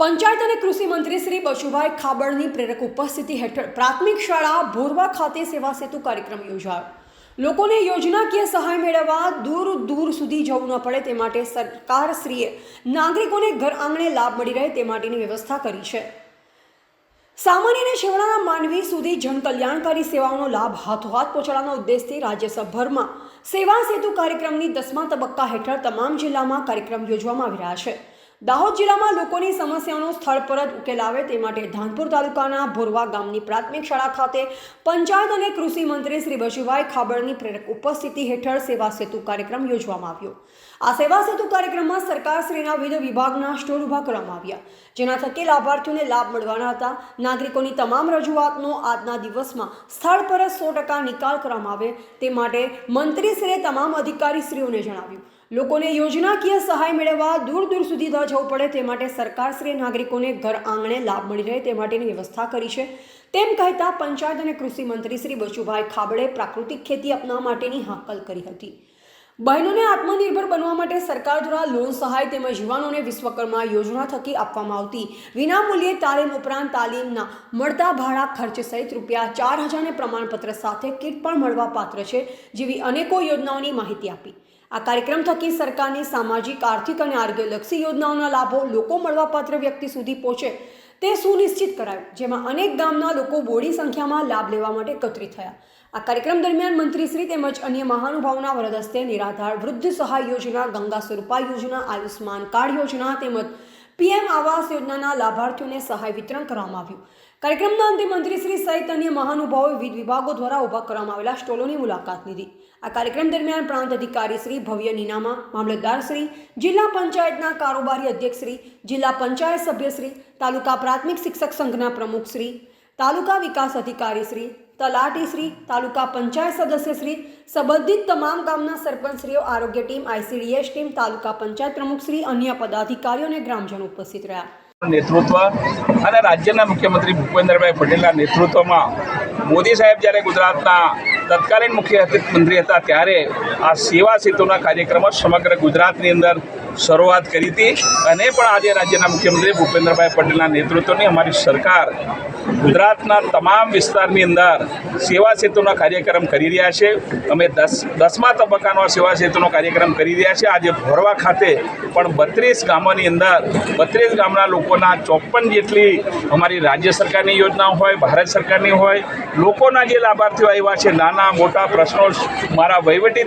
પંચાયત અને કૃષિ મંત્રી શ્રી બચુભાઈ ખાબડની પ્રેરક ઉપસ્થિતિ હેઠળ પ્રાથમિક શાળા ભોરવા ખાતે સેવા સેતુ કાર્યક્રમ યોજાયો. લોકોને યોજનાકીય સહાય મેળવવા દૂર દૂર સુધી જવું ન પડે તે માટે સરકારશ્રીએ નાગરિકોને ઘર આંગણે લાભ મળી રહે તે માટેની વ્યવસ્થા કરી છે. સામાન્ય અને છેવાડાના માનવી સુધી જનકલ્યાણકારી સેવાઓનો લાભ હાથોહાથ પહોંચાડવાના ઉદ્દેશથી રાજ્યભરમાં સેવા સેતુ કાર્યક્રમની દસમા તબક્કા હેઠળ તમામ જિલ્લામાં કાર્યક્રમ યોજવામાં આવી રહ્યા છે. દાહોદ જિલ્લામાં લોકોની સમસ્યાઓનો સ્થળ પર જ ઉકેલ આવે તે માટે ધાનપુર તાલુકાના ભોરવા ગામની પ્રાથમિક શાળા ખાતે પંચાયત અને કૃષિ મંત્રી શ્રી બચુભાઈ ખાબડની પ્રેરક ઉપસ્થિતિ હેઠળ સેવા સેતુ કાર્યક્રમ યોજવામાં આવ્યો. આ સેવા સેતુ કાર્યક્રમમાં સરકારશ્રીના વિવિધ વિભાગના સ્ટોલ ઊભા કરવામાં આવ્યા, જેના થકી લાભાર્થીઓને લાભ મળવાના હતા. નાગરિકોની તમામ રજૂઆતનો આજના દિવસમાં સ્થળ પર જ સો ટકા નિકાલ કરવામાં આવે તે માટે મંત્રીશ્રીએ તમામ અધિકારીશ્રીઓને જણાવ્યું. લોકોને યોજનાકીય સહાય મેળવવા દૂર દૂર સુધી ન જવું પડે તે માટે સરકારશ્રીએ નાગરિકોને ઘર આંગણે લાભ મળી રહે તે માટેની વ્યવસ્થા કરી છે. તેમ કહેતા પંચાયત અને કૃષિ મંત્રી શ્રી બચુભાઈ ખાબડે પ્રાકૃતિક ખેતી અપનાવવા માટેની હાકલ કરી હતી. બહેનોને આત્મનિર્ભર બનવા માટે સરકાર દ્વારા લોન સહાય તેમજ યુવાનોને વિશ્વકર્મા યોજના થકી આપવામાં આવતી વિનામૂલ્યે તાલીમ ઉપરાંત તાલીમના મળતા ભાડા ખર્ચ સહિત રૂપિયા ચાર હજારને પ્રમાણપત્ર સાથે કીટ પણ મળવા પાત્ર છે, જેવી અનેકો યોજનાઓની માહિતી આપી. આ કાર્યક્રમ થકી સરકારની સામાજિક, આર્થિક અને આરોગ્યલક્ષી યોજનાઓના લાભો લોકો મળવાપાત્ર વ્યક્તિ સુધી પહોંચે તે સુનિશ્ચિત કરાયું, જેમાં અનેક ગામના લોકો બોડી સંખ્યામાં લાભ લેવા માટે એકત્રિત થયા. આ કાર્યક્રમ દરમિયાન મંત્રીશ્રી તેમજ અન્ય મહાનુભાવોના વરદ હસ્તે નિરાધાર વૃદ્ધ સહાય યોજના, ગંગા સ્વરૂપા યોજના આયુષ્માન કાર્ડ યોજના તેમજ પીએમ આવાસ યોજનાના લાભાર્થીઓને સહાય વિતરણ કરવામાં આવ્યું. કાર્યક્રમના અંતે મંત્રીશ્રી સહિત અન્ય મહાનુભાવોએ વિવિધ વિભાગો દ્વારા ઊભા કરવામાં આવેલા સ્ટોલોની મુલાકાત લીધી. આ કાર્યક્રમ દરમિયાન પ્રાંત અધિકારી શ્રી ભવ્ય નીનામા, મામલતદાર શ્રી, જિલ્લા પંચાયતના કારોબારી અધ્યક્ષ શ્રી, જિલ્લા પંચાયત સભ્યશ્રી તાલુકા પ્રાથમિક શિક્ષક સંઘના પ્રમુખ શ્રી તાલુકા વિકાસ અધિકારી શ્રી, તલાટી શ્રી, તાલુકા પંચાયત સદસ્ય શ્રી, સંબંધિત તમામ ગામના સરપંચશ્રીઓ, આરોગ્ય team, ICDS team, taluka panchayat પ્રમુખ શ્રી, અન્ય પદાધિકારીઓ અને ગ્રામજનો ઉપસ્થિત રહ્યા. નેતૃત્વ અને રાજ્યના મુખ્યમંત્રી ભૂપેન્દ્રભાઈ પટેલના નેતૃત્વમાં મોદી સાહેબ જ્યારે ગુજરાતના તત્કાલીન મુખ્ય મંત્રી હતા ત્યારે આ સેવા સેતુના કાર્યક્રમો સમગ્ર ગુજરાતની અંદર શરૂઆત કરી હતી અને પણ આજે રાજ્યના મુખ્યમંત્રી ભૂપેન્દ્રભાઈ પટેલના નેતૃત્વની અમારી સરકાર ગુજરાતના તમામ વિસ્તારની અંદર સેવા સેતુનો કાર્યક્રમ કરી રહ્યા છે. અમે દસ, દસમા તબક્કાનો સેવા સેતુનો કાર્યક્રમ કરી રહ્યા છે. આજે ભોરવા ખાતે પણ બત્રીસ ગામોની અંદર, બત્રીસ ગામના લોકોના ચોપન જેટલી અમારી રાજ્ય સરકારની યોજનાઓ હોય, ભારત સરકારની હોય, લોકોના જે લાભાર્થીઓ આવ્યા છે, નાના મોટા પ્રશ્નો મારા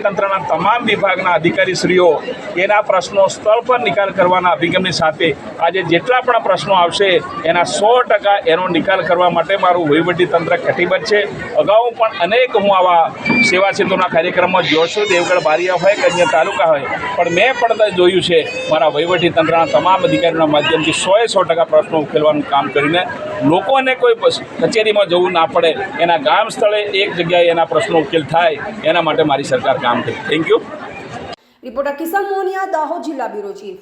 તંત્રના તમામ વિભાગના અધિકારીશ્રીઓ એના પ્રશ્નો સ્થળ પર નિકાલ કરવાના અભિગમની સાથે આજે જેટલા પણ પ્રશ્નો આવશે, એના સો ટકા એનો નિકાલ કરવા માટે મારું તંત્ર કટિબદ્ધ છે. અગાઉ પણ અનેક હું આવા સેવા સેતુના કાર્યક્રમમાં જોઉં છું. દેવગઢ બારિયા હોય કે અન્ય તાલુકા હોય, પણ મેં પણ જોયું છે, મારા તંત્રના તમામ અધિકારીઓના માધ્યમથી સોએ સો ટકા પ્રશ્નો ઉકેલવાનું કામ કરીને લોકોને કોઈ કચેરીમાં જવું ના પડે. એના ગામ સ્થળે એક જગ્યાએ એના પ્રશ્નો ઉકેલ થાય, એના માટે મારી સરકાર કામ કરે. Thank you reporter Kishan Monia Dahod જિલ્લા બ્યુરો ચીફ.